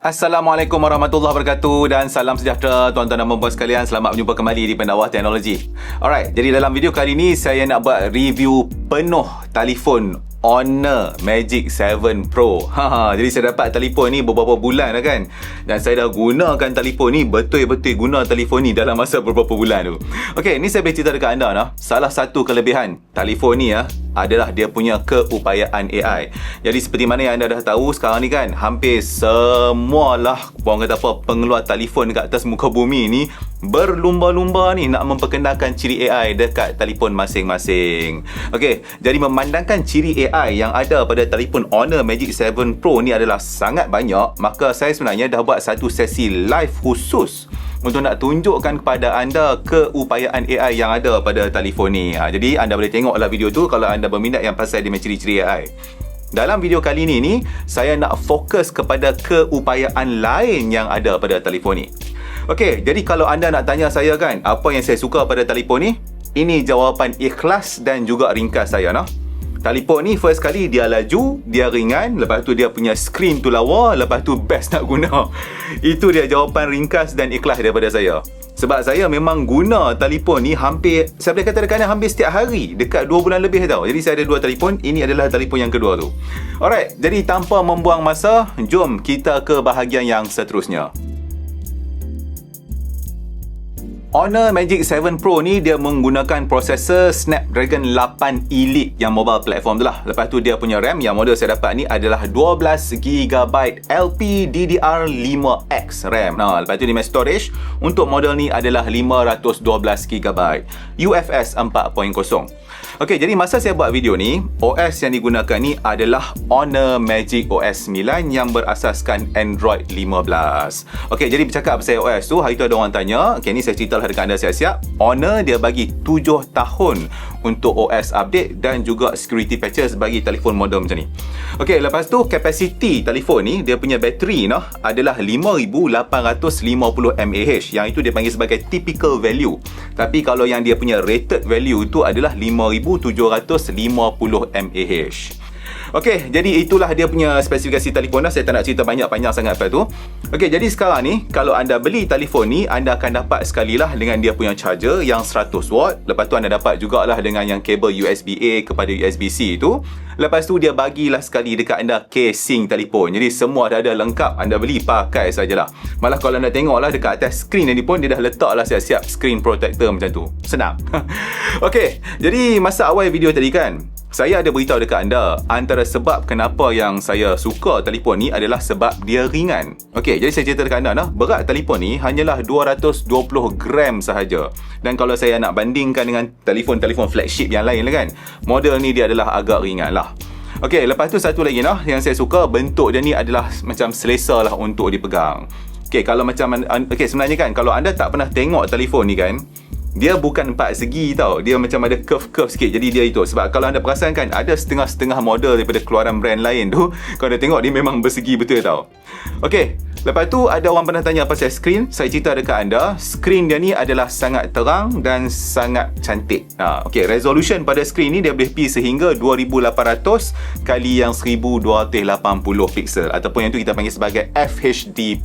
Assalamualaikum warahmatullahi wabarakatuh dan salam sejahtera tuan-tuan dan puan sekalian. Selamat berjumpa kembali di Pendawah Teknologi. Alright, jadi dalam video kali ini saya nak buat review penuh telefon Honor Magic 7 Pro. Ha, ha, jadi saya dapat telefon ni beberapa bulan dah kan. Dan saya dah gunakan telefon ni betul-betul guna telefon ni dalam masa beberapa bulan tu. Okey, ni saya boleh cerita dekat anda nah. Salah satu kelebihan telefon ni ya adalah dia punya keupayaan AI. Jadi seperti mana yang anda dah tahu sekarang ni kan, hampir semualah orang kata apa pengeluar telefon dekat atas muka bumi ni berlumba-lumba ni nak memperkenalkan ciri AI dekat telefon masing-masing. Okey, jadi memandangkan ciri AI yang ada pada telefon Honor Magic 7 Pro ni adalah sangat banyak, maka saya sebenarnya dah buat satu sesi live khusus untuk nak tunjukkan kepada anda keupayaan AI yang ada pada telefon ni. Ha, jadi anda boleh tengoklah video tu kalau anda berminat yang pasal dengan ciri-ciri AI. Dalam video kali ini ni, saya nak fokus kepada keupayaan lain yang ada pada telefon ni. Okey, jadi kalau anda nak tanya saya kan, apa yang saya suka pada telefon ni? Ini jawapan ikhlas dan juga ringkas saya noh. Telefon ni first kali dia laju, dia ringan, lepas tu dia punya screen tu lawa, lepas tu best nak guna. Itu dia jawapan ringkas dan ikhlas daripada saya. Sebab saya memang guna telefon ni hampir, saya boleh kata dekat hampir setiap hari. Dekat 2 bulan lebih tau. Jadi saya ada dua telefon, ini adalah telefon yang kedua tu. Alright, jadi tanpa membuang masa, jom kita ke bahagian yang seterusnya. Honor Magic 7 Pro ni dia menggunakan prosesor Snapdragon 8 Elite yang mobile platform tu lah. Lepas tu dia punya RAM yang model saya dapat ni adalah 12GB LPDDR5X RAM. Nah, lepas tu dia storage untuk model ni adalah 512GB UFS 4.0. Okey, jadi masa saya buat video ni, OS yang digunakan ni adalah Honor Magic OS 9 yang berasaskan Android 15. Okey, jadi bercakap pasal OS tu, hari tu ada orang tanya, okey ni saya cerita lah dekat anda siap-siap. Honor dia bagi 7 tahun untuk OS update dan juga security patches bagi telefon model macam ni. Okey, lepas tu capacity telefon ni dia punya bateri noh adalah 5850 mAh yang itu dia panggil sebagai typical value. Tapi kalau yang dia punya rated value itu adalah 5750 mAh. Okey, jadi itulah dia punya spesifikasi telefon dah. Saya tak nak cerita banyak panjang sangat apa tu. Okey, jadi sekarang ni kalau anda beli telefon ni, anda akan dapat sekali lah dengan dia punya charger yang 100 watt. Lepas tu anda dapat jugalah dengan yang kabel USB-A kepada USB-C tu. Lepas tu dia bagilah sekali dekat anda casing telefon. Jadi semua dah ada lengkap. Anda beli pakai sajalah. Malah kalau anda tengoklah dekat atas skrin ni pun dia dah letaklah siap-siap screen protector macam tu. Senang. Okey, jadi masa awal video tadi kan, saya ada beritahu dekat anda antara sebab kenapa yang saya suka telefon ni adalah sebab dia ringan. Okey, jadi saya cerita dekat anda nah, berat telefon ni hanyalah 220 gram sahaja. Dan kalau saya nak bandingkan dengan telefon-telefon flagship yang lain lah kan, model ni dia adalah agak ringan lah. Okey, lepas tu satu lagi nah yang saya suka bentuk dia ni adalah macam selesa lah untuk dipegang. Okey, kalau macam okey sebenarnya kan kalau anda tak pernah tengok telefon ni kan, dia bukan empat segi tau. Dia macam ada curve-curve sikit. Jadi dia itu. Sebab kalau anda perasan kan ada setengah-setengah model daripada keluaran brand lain tu kalau anda tengok dia memang bersegi betul tau. Ok lepas tu ada orang pernah tanya pasal screen. Saya cerita dekat anda. Screen dia ni adalah sangat terang dan sangat cantik. Ha, ok resolution pada screen ni dia boleh pergi sehingga 2800 kali yang 1280 pixel ataupun yang tu kita panggil sebagai FHD+.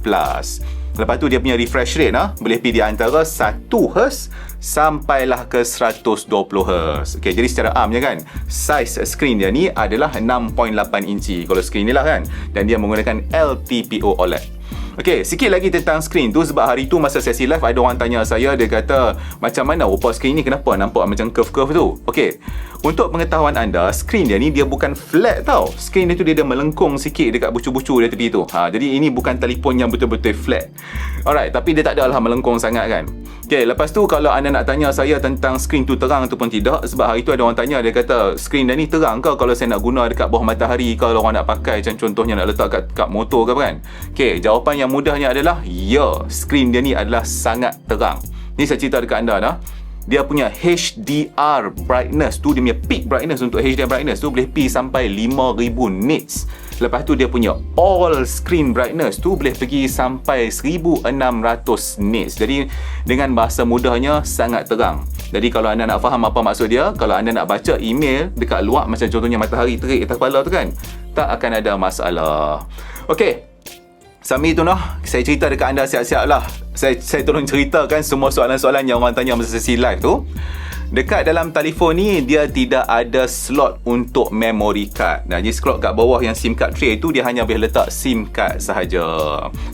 Lepas tu dia punya refresh rate nah, boleh pergi di antara 1 Hz sampailah ke 120 Hz. Okey, jadi secara amnya kan, size screen dia ni adalah 6.8 inci kalau screen ni lah kan. Dan dia menggunakan LTPO OLED. Okey, sikit lagi tentang skrin tu sebab hari tu masa sesi live ada orang tanya saya dia kata macam mana rupa skrin ni kenapa nampak macam curve-curve tu. Okey. Untuk pengetahuan anda, skrin dia ni dia bukan flat tau. Skrin dia tu dia ada melengkung sikit dekat bucu-bucu dia tepi tu. Ha, jadi ini bukan telefon yang betul-betul flat. Alright, tapi dia tak ada lah melengkung sangat kan. Okey, lepas tu kalau anda nak tanya saya tentang skrin tu terang ataupun tidak sebab hari tu ada orang tanya dia kata skrin dia ni terang ke kalau saya nak guna dekat bawah matahari kalau orang nak pakai macam contohnya nak letak kat, kat motor ke apa kan. Okey, jawapan yang mudahnya adalah ya, skrin dia ni adalah sangat terang. Ni saya cerita dekat anda dah dia punya HDR brightness tu dia punya peak brightness untuk HDR brightness tu boleh pergi sampai 5000 nits. Lepas tu dia punya all screen brightness tu boleh pergi sampai 1600 nits. Jadi dengan bahasa mudahnya sangat terang. Jadi kalau anda nak faham apa maksud dia kalau anda nak baca email dekat luar macam contohnya matahari terik atas kepala tu kan tak akan ada masalah. Okey, Sambil tu noh, saya cerita dekat anda siap-siap lah. Saya, saya tolong ceritakan semua soalan-soalan yang orang tanya masa sesi live tu. Dekat dalam telefon ni dia tidak ada slot untuk memory card. Nah, jadi scroll kat bawah yang SIM card tray tu dia hanya boleh letak SIM card sahaja.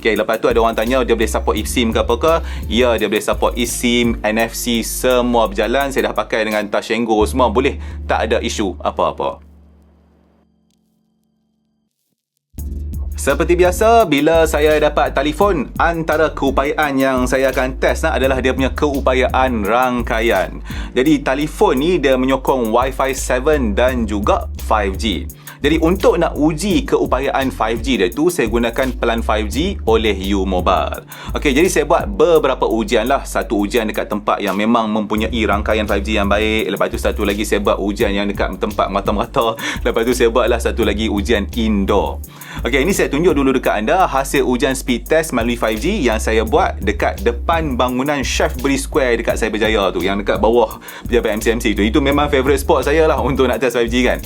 Okey, lepas tu ada orang tanya dia boleh support eSIM ke apa ke? Ya, dia boleh support eSIM, NFC semua berjalan. Saya dah pakai dengan Touch and Go semua boleh. Tak ada isu apa-apa. Seperti biasa, bila saya dapat telefon, antara keupayaan yang saya akan test nah, adalah dia punya keupayaan rangkaian. Jadi, telefon ni dia menyokong Wi-Fi 7 dan juga 5G. Jadi untuk nak uji keupayaan 5G dia tu saya gunakan pelan 5G oleh U Mobile. Okey, jadi saya buat beberapa ujian lah. Satu ujian dekat tempat yang memang mempunyai rangkaian 5G yang baik. Lepas tu satu lagi saya buat ujian yang dekat tempat mata-mata. Lepas tu saya buatlah satu lagi ujian indoor. Okey, ini saya tunjuk dulu dekat anda hasil ujian speed test melalui 5G yang saya buat dekat depan bangunan Chef Bri Square dekat Cyberjaya tu. Yang dekat bawah pejabat MCMC tu. Itu memang favourite spot saya lah untuk nak test 5G kan.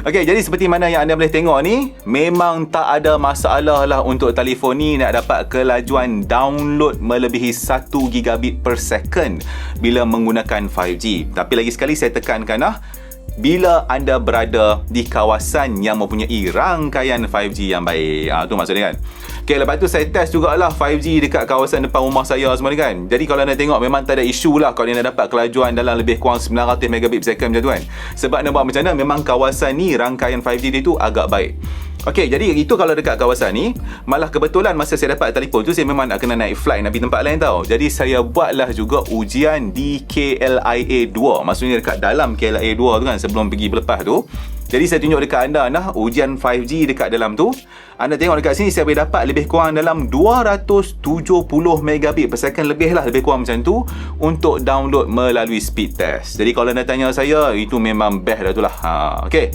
Okey, jadi seperti mana yang anda boleh tengok ni, memang tak ada masalah lah untuk telefon ni nak dapat kelajuan download melebihi 1 gigabit per second bila menggunakan 5G. Tapi lagi sekali saya tekankan lah, bila anda berada di kawasan yang mempunyai rangkaian 5G yang baik. Ha, tu maksudnya kan. Okay, lepas tu saya test jugalah 5G dekat kawasan depan rumah saya semua ni kan. Jadi kalau anda tengok memang tak ada isu lah kalau anda dapat kelajuan dalam lebih kurang 900 megabit per second macam tu kan. Sebab nampak macam mana memang kawasan ni rangkaian 5G dia tu agak baik. Okey, jadi itu kalau dekat kawasan ni, malah kebetulan masa saya dapat telefon tu saya memang nak kena naik flight nak pergi tempat lain tau. Jadi saya buatlah juga ujian di KLIA 2. Maksudnya dekat dalam KLIA 2 tu kan sebelum pergi berlepas tu. Jadi saya tunjuk dekat anda nah ujian 5G dekat dalam tu. Anda tengok dekat sini saya boleh dapat lebih kurang dalam 270 megabit per second lebih lah lebih kurang macam tu untuk download melalui speed test. Jadi kalau anda tanya saya itu memang best dah tu lah. Ha, okay.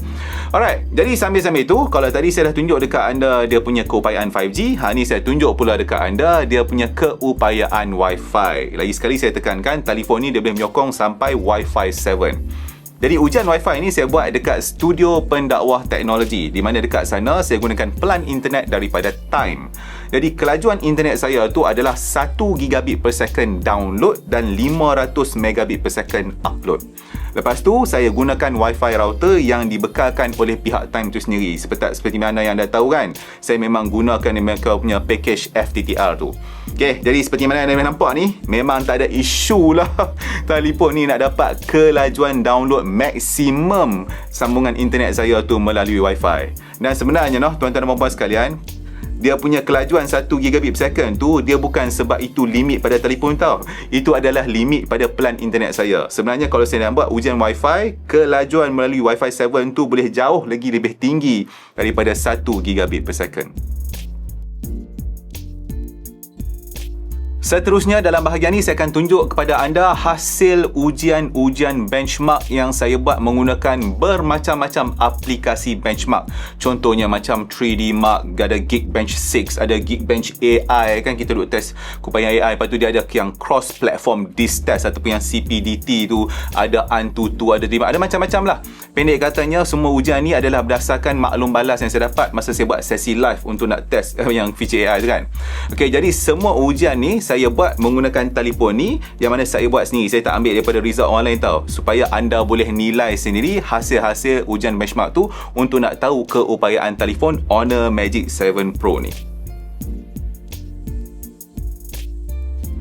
Alright. Jadi sambil-sambil tu kalau tadi saya dah tunjuk dekat anda dia punya keupayaan 5G. Ha ni saya tunjuk pula dekat anda dia punya keupayaan Wi-Fi. Lagi sekali saya tekankan telefon ni dia boleh menyokong sampai Wi-Fi 7. Jadi ujian wifi ni saya buat dekat studio pendakwah teknologi di mana dekat sana saya gunakan pelan internet daripada Time. Jadi kelajuan internet saya tu adalah 1 gigabit per second download dan 500 megabit per second upload. Lepas tu saya gunakan wifi router yang dibekalkan oleh pihak Time tu sendiri. Seperti seperti mana yang anda tahu kan, saya memang gunakan mereka punya package FTTR tu. Okey, jadi seperti mana anda nampak ni, memang tak ada isu lah telefon ni nak dapat kelajuan download maksimum sambungan internet saya tu melalui wifi. Dan sebenarnya noh, tuan-tuan dan puan-puan sekalian, dia punya kelajuan 1 gigabit per second tu dia bukan sebab itu limit pada telefon tau. Itu adalah limit pada pelan internet saya. Sebenarnya kalau saya nak buat ujian wifi, kelajuan melalui wifi 7 tu boleh jauh lagi lebih tinggi daripada 1 gigabit per second. Seterusnya dalam bahagian ini saya akan tunjuk kepada anda hasil ujian-ujian benchmark yang saya buat menggunakan bermacam-macam aplikasi benchmark. Contohnya macam 3D Mark, ada Geekbench 6, ada Geekbench AI kan kita duk test kupayang AI. Lepas tu dia ada yang cross platform disk test ataupun yang CPDT tu, ada Antutu, ada Dimak, ada macam-macam lah. Pendek katanya semua ujian ni adalah berdasarkan maklum balas yang saya dapat masa saya buat sesi live untuk nak test yang feature AI tu kan. Okey, jadi semua ujian ni saya buat menggunakan telefon ni yang mana saya buat sendiri. Saya tak ambil daripada result lain tau. Supaya anda boleh nilai sendiri hasil-hasil ujian benchmark tu untuk nak tahu keupayaan telefon Honor Magic 7 Pro ni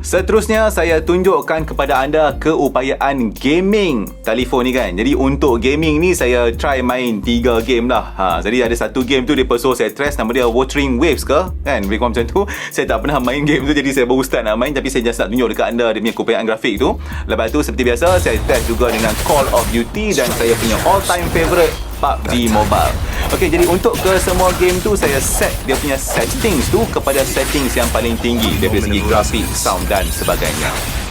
Seterusnya saya tunjukkan kepada anda keupayaan gaming telefon ni kan. Jadi untuk gaming ni saya try main 3 game lah. Ha, jadi ada satu game tu dia perso saya test nama dia Watering Waves ke kan. Lebih kurang macam tu. Saya tak pernah main game tu jadi saya baru start nak main tapi saya just nak tunjuk dekat anda dia punya keupayaan grafik tu. Lepas tu seperti biasa saya test juga dengan Call of Duty dan saya punya all time favourite PUBG Mobile. Okey, jadi untuk ke semua game tu saya set dia punya settings tu kepada settings yang paling tinggi dari segi grafik, sound dan sebagainya.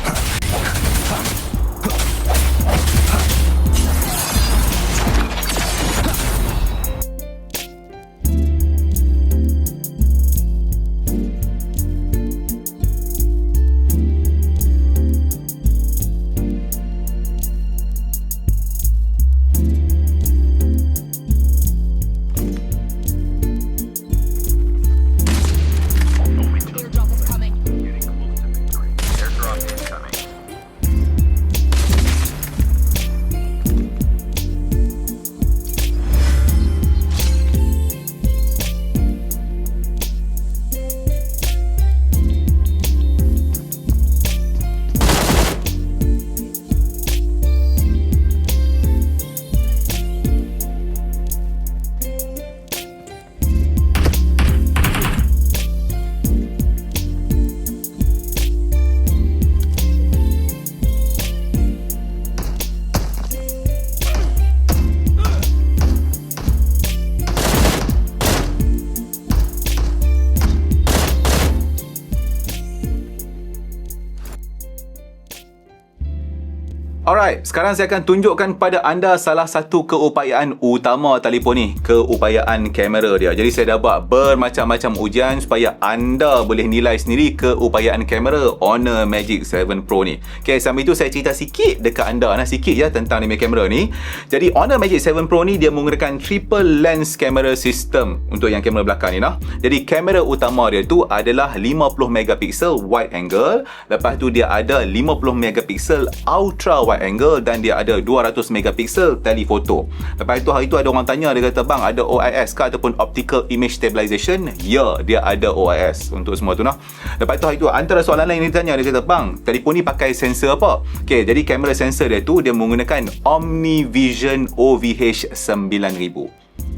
Alright, sekarang saya akan tunjukkan kepada anda salah satu keupayaan utama telefon ni. Keupayaan kamera dia. Jadi saya dah buat bermacam-macam ujian supaya anda boleh nilai sendiri keupayaan kamera Honor Magic 7 Pro ni. Okay, sambil itu saya cerita sikit dekat anda. Nah, sikit ya tentang ni kamera ni. Jadi Honor Magic 7 Pro ni dia menggunakan triple lens camera system untuk yang kamera belakang ni. Nah. Jadi kamera utama dia tu adalah 50 megapiksel wide angle. Lepas tu dia ada 50 megapiksel ultra wide wide angle dan dia ada 200 megapiksel telephoto. Lepas itu hari itu ada orang tanya dia kata bang ada OIS ke ataupun optical image stabilization? Ya, dia ada OIS untuk semua tu nah. Lepas itu hari itu antara soalan lain yang ditanya dia kata bang, telefon ni pakai sensor apa? Okey, jadi kamera sensor dia tu dia menggunakan OmniVision OVH 9000.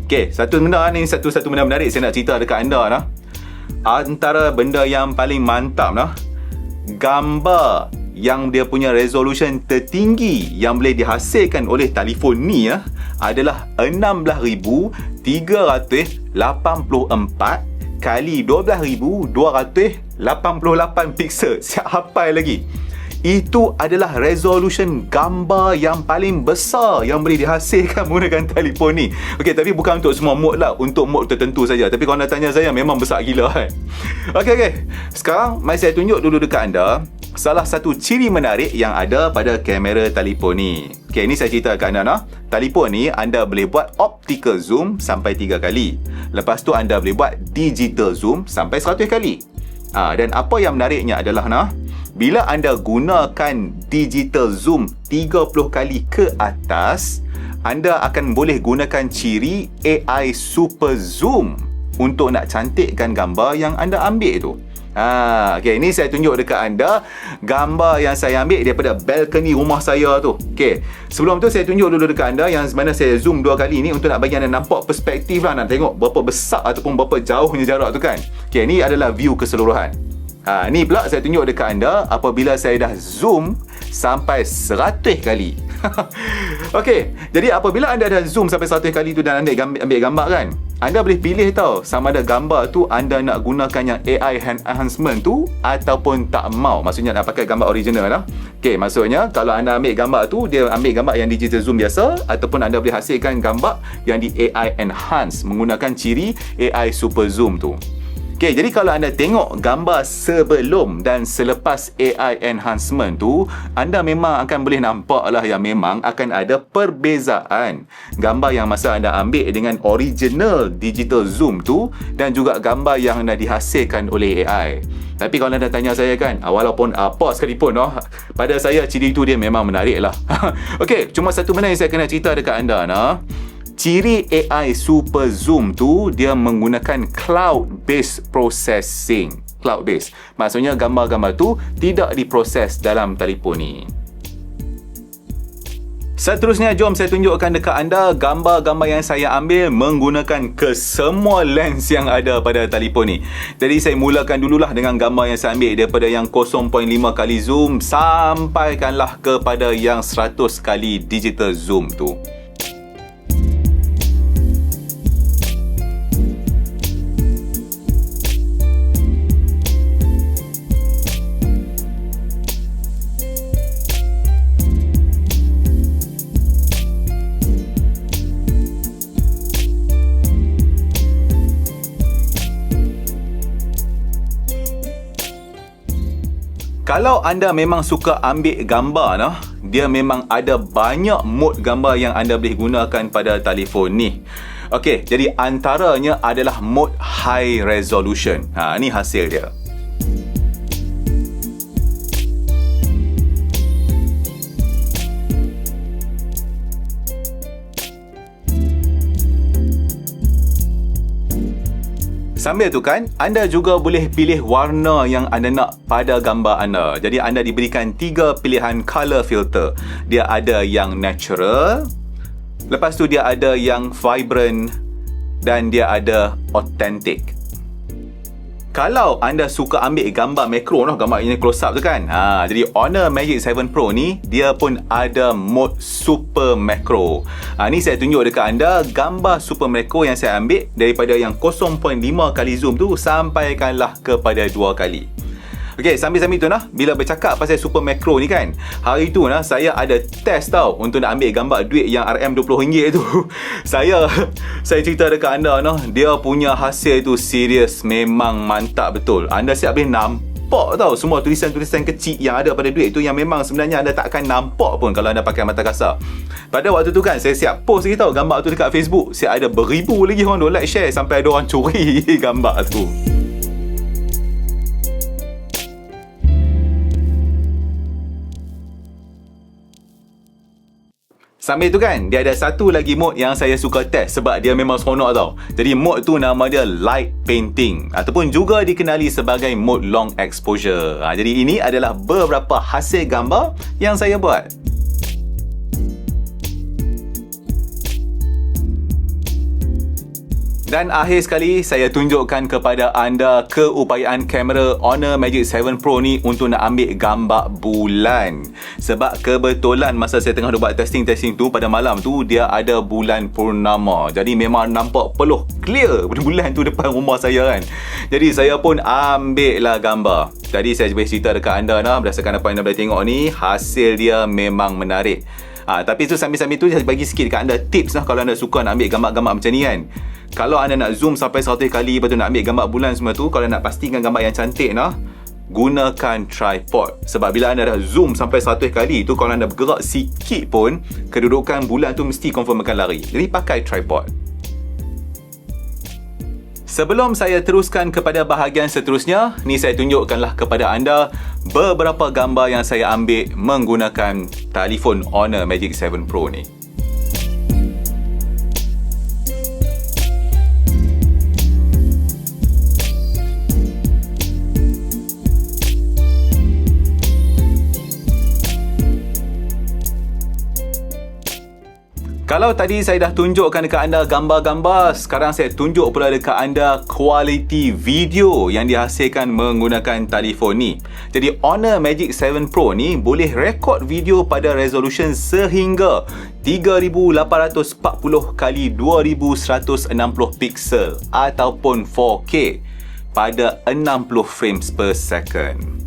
Okey, satu benda ni satu satu benda menarik saya nak cerita dekat anda nah. Antara benda yang paling mantap nah gambar yang dia punya resolution tertinggi yang boleh dihasilkan oleh telefon ni ya adalah 16384 kali 12288 pixel. Siap lagi. Itu adalah resolution gambar yang paling besar yang boleh dihasilkan menggunakan telefon ni. Okey, tapi bukan untuk semua mode lah. Untuk mode tertentu saja. Tapi kalau anda tanya saya, memang besar gila kan. Okey, okey. Sekarang, mari saya tunjuk dulu dekat anda salah satu ciri menarik yang ada pada kamera telefon ni. Okey, ini saya cerita kat anda. Telefon ni anda boleh buat optical zoom sampai 3 kali. Lepas tu anda boleh buat digital zoom sampai 100 kali. Ha, dan apa yang menariknya adalah nah, bila anda gunakan digital zoom 30 kali ke atas, anda akan boleh gunakan ciri AI super zoom untuk nak cantikkan gambar yang anda ambil tu. Ha, okay, ini saya tunjuk dekat anda gambar yang saya ambil daripada balcony rumah saya tu. Okay, sebelum tu saya tunjuk dulu dekat anda yang mana saya zoom dua kali ni untuk nak bagi anda nampak perspektif lah nak tengok berapa besar ataupun berapa jauhnya jarak tu kan. Okay, ini adalah view keseluruhan. Ha, ni pula saya tunjuk dekat anda apabila saya dah zoom sampai 100 kali. Okey, jadi apabila anda dah zoom sampai 100 kali tu dan anda ambil gambar kan, anda boleh pilih tau sama ada gambar tu anda nak gunakan yang AI enhancement tu ataupun tak mau. Maksudnya nak pakai gambar original lah. Okey, maksudnya kalau anda ambil gambar tu, dia ambil gambar yang digital zoom biasa ataupun anda boleh hasilkan gambar yang di AI enhance menggunakan ciri AI super zoom tu. Okay, jadi kalau anda tengok gambar sebelum dan selepas AI enhancement tu, anda memang akan boleh nampak lah yang memang akan ada perbezaan gambar yang masa anda ambil dengan original digital zoom tu dan juga gambar yang dah dihasilkan oleh AI. Tapi kalau anda tanya saya kan, ah, walaupun apa sekalipun, oh, pada saya ciri tu dia memang menarik lah. okay, cuma satu benda yang saya kena cerita dekat anda. Nah ciri AI super zoom tu dia menggunakan cloud based processing cloud based maksudnya gambar-gambar tu tidak diproses dalam telefon ni Seterusnya, jom saya tunjukkan dekat anda gambar-gambar yang saya ambil menggunakan kesemua lens yang ada pada telefon ni. Jadi, saya mulakan dululah dengan gambar yang saya ambil daripada yang 0.5 kali zoom sampaikanlah kepada yang 100 kali digital zoom tu. Kalau anda memang suka ambil gambar nah, dia memang ada banyak mode gambar yang anda boleh gunakan pada telefon ni. Okey, jadi antaranya adalah mode high resolution. Ha, ni hasil dia. Sambil tu kan, anda juga boleh pilih warna yang anda nak pada gambar anda. Jadi anda diberikan tiga pilihan color filter. Dia ada yang natural, lepas tu dia ada yang vibrant dan dia ada authentic kalau anda suka ambil gambar makro noh gambar ini close up tu kan? Ha jadi Honor Magic 7 Pro ni dia pun ada mode super macro ha ni saya tunjuk dekat anda gambar super macro yang saya ambil daripada yang 0.5 kali zoom tu sampaikanlah kepada 2 kali Okey, sambil-sambil tu nah, bila bercakap pasal super macro ni kan, hari tu nah saya ada test tau untuk nak ambil gambar duit yang RM20 tu. saya saya cerita dekat anda noh, dia punya hasil tu serius memang mantap betul. Anda siap boleh nampak tau semua tulisan-tulisan kecil yang ada pada duit tu yang memang sebenarnya anda takkan nampak pun kalau anda pakai mata kasar. Pada waktu tu kan saya siap post lagi tau gambar tu dekat Facebook. Siap ada beribu lagi orang tu like share sampai ada orang curi gambar tu. Sambil tu kan, dia ada satu lagi mode yang saya suka test sebab dia memang seronok tau. Jadi mode tu nama dia light painting ataupun juga dikenali sebagai mode long exposure. Ha, jadi ini adalah beberapa hasil gambar yang saya buat. Dan akhir sekali saya tunjukkan kepada anda keupayaan kamera Honor Magic 7 Pro ni untuk nak ambil gambar bulan. Sebab kebetulan masa saya tengah buat testing-testing tu pada malam tu dia ada bulan purnama. Jadi memang nampak peluh clear bulan tu depan rumah saya kan. Jadi saya pun ambil lah gambar. Jadi saya boleh cerita dekat anda lah berdasarkan apa yang anda boleh tengok ni hasil dia memang menarik. Ha, tapi tu sambil-sambil tu saya bagi sikit dekat anda tips lah kalau anda suka nak ambil gambar-gambar macam ni kan. Kalau anda nak zoom sampai 100 kali lepas tu nak ambil gambar bulan semua tu kalau nak pastikan gambar yang cantik nah gunakan tripod. Sebab bila anda dah zoom sampai 100 kali tu kalau anda bergerak sikit pun kedudukan bulan tu mesti confirm akan lari. Jadi pakai tripod Sebelum saya teruskan kepada bahagian seterusnya, ni saya tunjukkanlah kepada anda beberapa gambar yang saya ambil menggunakan telefon Honor Magic 7 Pro ni. Kalau tadi saya dah tunjukkan dekat anda gambar-gambar, sekarang saya tunjuk pula dekat anda kualiti video yang dihasilkan menggunakan telefon ni. Jadi Honor Magic 7 Pro ni boleh rekod video pada resolution sehingga 3840 kali 2160 pixel ataupun 4K pada 60 frames per second.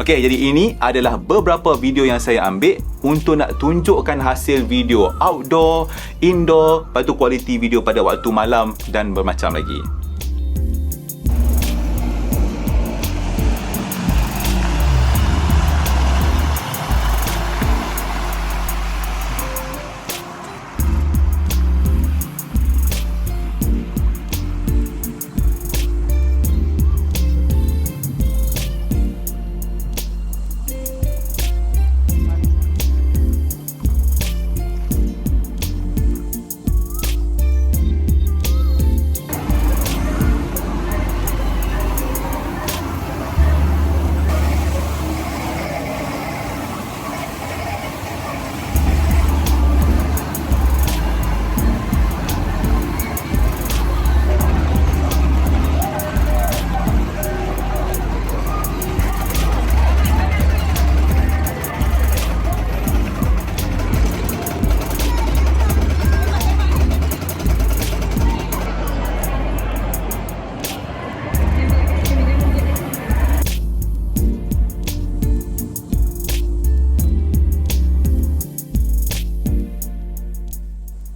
Okey, jadi ini adalah beberapa video yang saya ambil untuk nak tunjukkan hasil video outdoor, indoor, lepas tu kualiti video pada waktu malam dan bermacam lagi.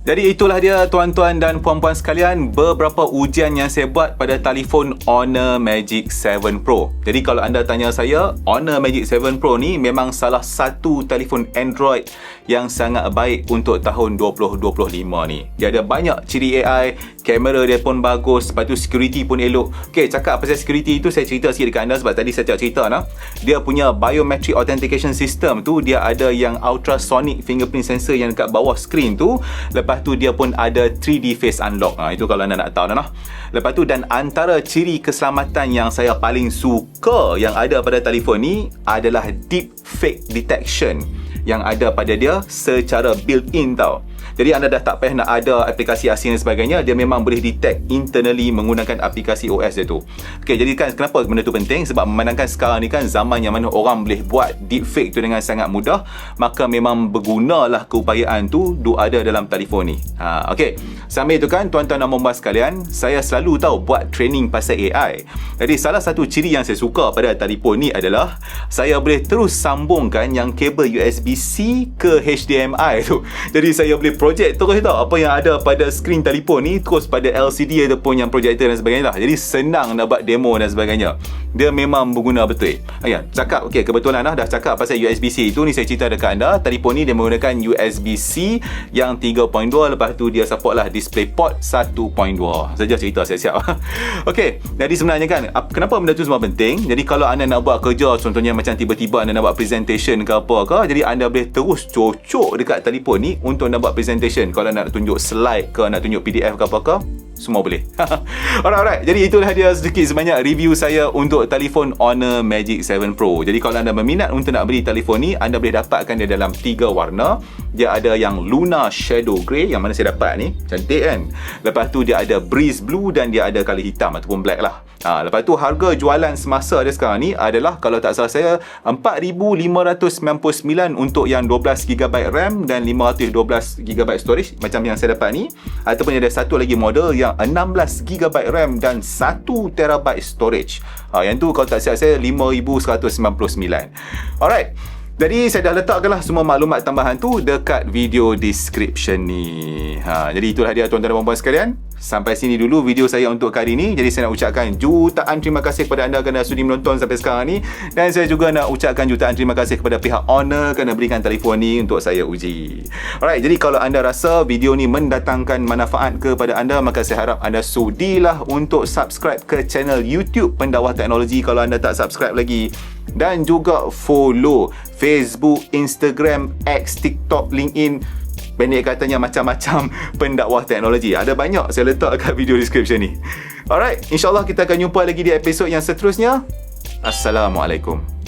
Jadi itulah dia tuan-tuan dan puan-puan sekalian beberapa ujian yang saya buat pada telefon Honor Magic 7 Pro. Jadi kalau anda tanya saya, Honor Magic 7 Pro ni memang salah satu telefon Android yang sangat baik untuk tahun 2025 ni. Dia ada banyak ciri AI, kamera dia pun bagus, lepas tu security pun elok. Okay, cakap pasal security tu saya cerita sikit dekat anda sebab tadi saya cerita nah. Dia punya biometric authentication system tu dia ada yang ultrasonic fingerprint sensor yang dekat bawah screen tu. Lepas Lepas tu dia pun ada 3D face unlock. Ha, itu kalau anda nak tahu nah. Lepas tu dan antara ciri keselamatan yang saya paling suka yang ada pada telefon ni adalah deep fake detection yang ada pada dia secara built-in tau. Jadi anda dah tak payah nak ada aplikasi asing dan sebagainya, dia memang boleh detect internally menggunakan aplikasi OS dia tu. Okey, jadi kan kenapa benda tu penting? Sebab memandangkan sekarang ni kan zaman yang mana orang boleh buat deepfake tu dengan sangat mudah, maka memang bergunalah keupayaan tu duk ada dalam telefon ni. Ha, okey. Sambil tu kan tuan-tuan dan puan sekalian, saya selalu tahu buat training pasal AI. Jadi salah satu ciri yang saya suka pada telefon ni adalah saya boleh terus sambungkan yang kabel USB-C ke HDMI tu. Jadi saya boleh project terus tau apa yang ada pada skrin telefon ni terus pada LCD ataupun yang projector dan sebagainya lah. Jadi senang nak buat demo dan sebagainya. Dia memang berguna betul. Ya, cakap okey kebetulan lah dah cakap pasal USB-C itu ni saya cerita dekat anda. Telefon ni dia menggunakan USB-C yang 3.2 lepas tu dia support lah DisplayPort 1.2. Saja cerita siap-siap. okey, jadi sebenarnya kan kenapa benda tu semua penting? Jadi kalau anda nak buat kerja contohnya macam tiba-tiba anda nak buat presentation ke apa ke, jadi anda boleh terus cocok dekat telefon ni untuk nak buat presentation kalau nak tunjuk slide ke nak tunjuk PDF ke apa ke semua boleh. alright, alright. Jadi itulah dia sedikit sebanyak review saya untuk telefon Honor Magic 7 Pro. Jadi kalau anda berminat untuk nak beli telefon ni, anda boleh dapatkan dia dalam tiga warna. Dia ada yang Luna Shadow Grey yang mana saya dapat ni. Cantik kan? Lepas tu dia ada Breeze Blue dan dia ada kali hitam ataupun black lah. Ha, lepas tu harga jualan semasa dia sekarang ni adalah kalau tak salah saya 4599 untuk yang 12GB RAM dan 512GB storage macam yang saya dapat ni ataupun ada satu lagi model yang 16GB RAM dan 1TB storage. Ha, yang tu kalau tak silap saya 5199. Alright. Jadi saya dah letakkanlah semua maklumat tambahan tu dekat video description ni. Ha, jadi itulah dia tuan-tuan dan puan-puan sekalian. Sampai sini dulu video saya untuk kali ini. Jadi saya nak ucapkan jutaan terima kasih kepada anda kerana sudi menonton sampai sekarang ni. Dan saya juga nak ucapkan jutaan terima kasih kepada pihak Honor kerana berikan telefon ni untuk saya uji. Alright, jadi kalau anda rasa video ni mendatangkan manfaat kepada anda, maka saya harap anda sudilah untuk subscribe ke channel YouTube Pendakwah Teknologi kalau anda tak subscribe lagi dan juga follow Facebook, Instagram, X, TikTok, LinkedIn pendek katanya macam-macam pendakwah teknologi. Ada banyak saya letak kat video description ni. Alright, insyaAllah kita akan jumpa lagi di episod yang seterusnya. Assalamualaikum.